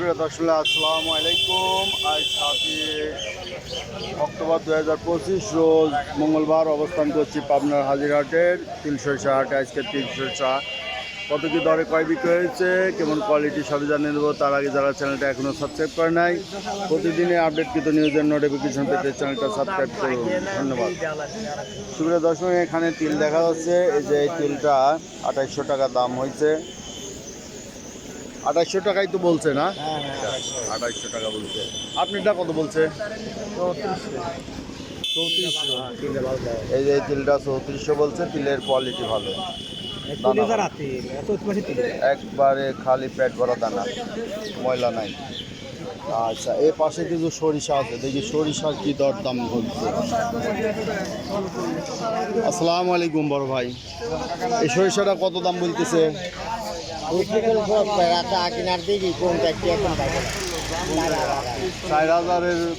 সুপ্রিয় দর্শক, আসসালামু আলাইকুম। আজ সাতই অক্টোবর দু হাজার পঁচিশ, রোজ মঙ্গলবার অবস্থান করছি পাবনার হাজিরহাটের তিনশো হাটে আজকে তিনশো চা কত কি দরে কয় বিক্রি হয়েছে, কেমন কোয়ালিটি সবই জানিয়ে দেবো। তার আগে যারা চ্যানেলটা এখনও সাবস্ক্রাইব করে নাই প্রতিদিনে আপডেটকৃত নিউজের নোটিফিকেশন পেতে চ্যানেলটা সাবস্ক্রাইব করুন। ধন্যবাদ। সুপ্রিয় দর্শক, এখানে তিল দেখা যাচ্ছে। এই যে এই তিলটা আঠাইশশো টাকা দাম হয়েছে। আঠাইশশো টাকাই তো বলছে না? আঠাইশশো। টাকা বলছে। আপনারটা কত বলছে? চৌত্রিশশো। এই যে এই তিলটা চৌত্রিশশো বলছে তিলের কোয়ালিটি ভালো। একবারে খালি পেট ভরা দানা। ময়লা নাই। আচ্ছা এ পাশে কিছু সরিষা আছে। দেখি সরিষার কি দর দাম হচ্ছে। আসসালামু আলাইকুম বড় ভাই। এই সরিষাটা কত দাম বলতেছে?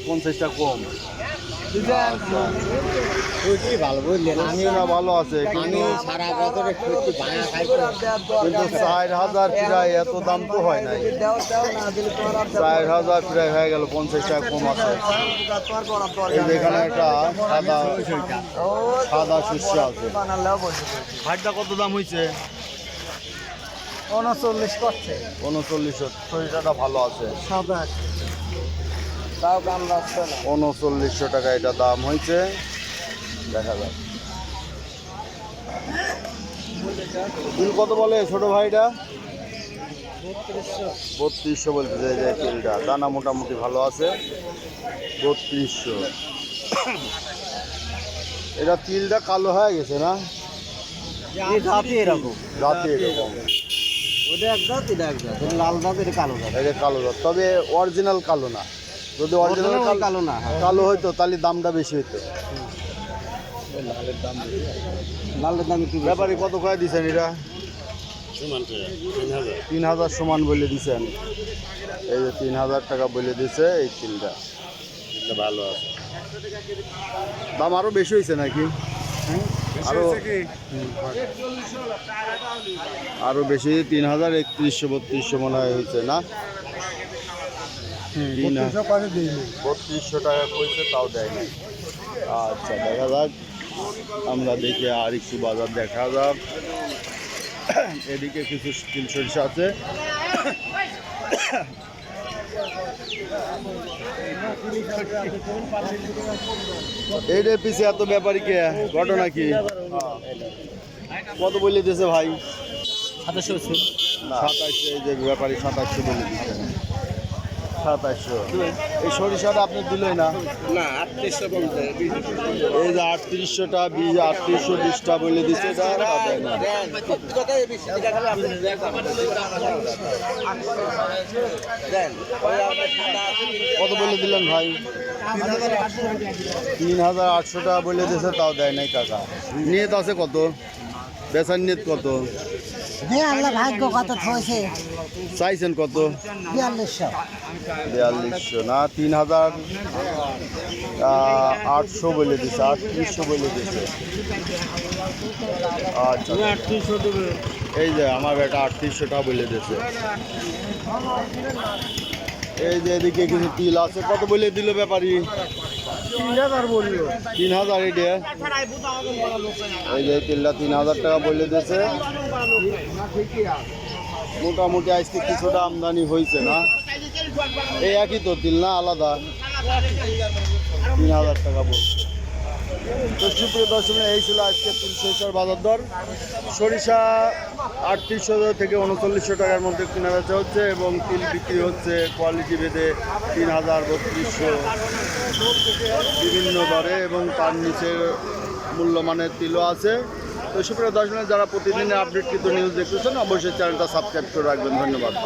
পঞ্চাশটা কিন্তু চার হাজার প্রায় এত দাম তো হয় নাই। চার হাজার প্রায় হয়ে গেল পঞ্চাশ টাকা কম আছে। এখানে একটা সাদা সাদা শস্য আছে। কত দাম হয়েছে উনচল্লিশ করছে। উনচল্লিশশো সরিষাটা ভালো আছে। সাদা তাও কাম লাগছে না। উনচল্লিশশো টাকা এটা দাম হয়েছে। দেখা যাক। বিল কত বলে ছোট ভাইটা? বত্রিশশো। বলতে যে যে তিলটা দানা মোটামুটি ভালো আছে। বত্রিশশো। এটা তিলটা কালো হয়ে গেছে না? এই জাতি এরকম। রাতে এরকম। ওটা এক জাত এটা এক লাল জাত এটা কালো এটা কালো রঙ। তবে অরিজিনাল কালো না। যদি অরিজিনাল কালো কালো না, হ্যাঁ। কালো হইতো তাহলে দামটা বেশি হইতো। লালের দাম একটু বেশি। ব্যাপারে কত কয় দিছেন এটা? তিন হাজার। সমান বলে দিছেন। এই যে তিন হাজার টাকা বলে দিছে এই তিনটা। ভালো আছে। দাম আরও বেশি হয়েছে নাকি? আরও হুম, আরও বেশি তিন হাজার একত্রিশশো বত্রিশশো মনে হয় হয়েছে না? বত্রিশশো টাকা কইছে তাও দেয় না আচ্ছা দেখা যাক। আমরা দেখি আর একটু বাজার দেখা যাক। এদিকে কিছু স্টিল সরিষা আছে। এইটার পিছিয়ে এত ব্যাপারী কে? ঘটনা কি? কত বলে দিয়েছে ভাই? সাতাশশো এই যে ব্যাপারী সাতাশশো বলে দিচ্ছে সাতাশশো এই সরিষাটা আপনি দিলেন না? না আটত্রিশশো এই যে আটত্রিশশোটা বিশ আটত্রিশশো বিশটা বলে দিচ্ছে। কত বলে দিলেন ভাই? তিন হাজার আটশো। টাকা বলে দিয়েছে তাও দেয় নাই টাকা। নিয়ত আছে কত? বেচার নিয়ত কত? আল্লাহ ভাগ্য কত থয়েছে চাইছেন কত? বিয়াল্লিশশো। বিয়াল্লিশশো না তিন হাজার আটশো বলে দিছে আটত্রিশশো বলে দিছে। আচ্ছা। এই যে আমার বেটা আটত্রিশশো টাকা বলে দিয়েছে এই যে এদিকে কিছু তিল আছে, কত বলে দিল ব্যাপারী? তিন হাজার এটা। এই যে তিলটা তিন হাজার টাকা বলে দিয়েছে। মোটামুটি আজকে কিছুটা আমদানি হয়েছে না? এই একই তো তিল না, আলাদা। তিন হাজার টাকা বলছে। তো সুপ্রিয় দর্শক এই ছিল আজকে তিল বাজার দর। সরিষা আটত্রিশশো থেকে উনচল্লিশশো টাকার মধ্যে কেনা বেচা হচ্ছে এবং তিল বিক্রি হচ্ছে কোয়ালিটি ভেদে তিন হাজার বত্রিশশো। বিভিন্ন দরে এবং তার নিচে মূল্যমানের তিলও আছে। তো সুপ্রিয় দর্শক যারা প্রতিদিনে আপডেট কিন্তু নিউজ দেখতেছেন, অবশ্যই চ্যানেলটা সাবস্ক্রাইব করে রাখবেন। ধন্যবাদ।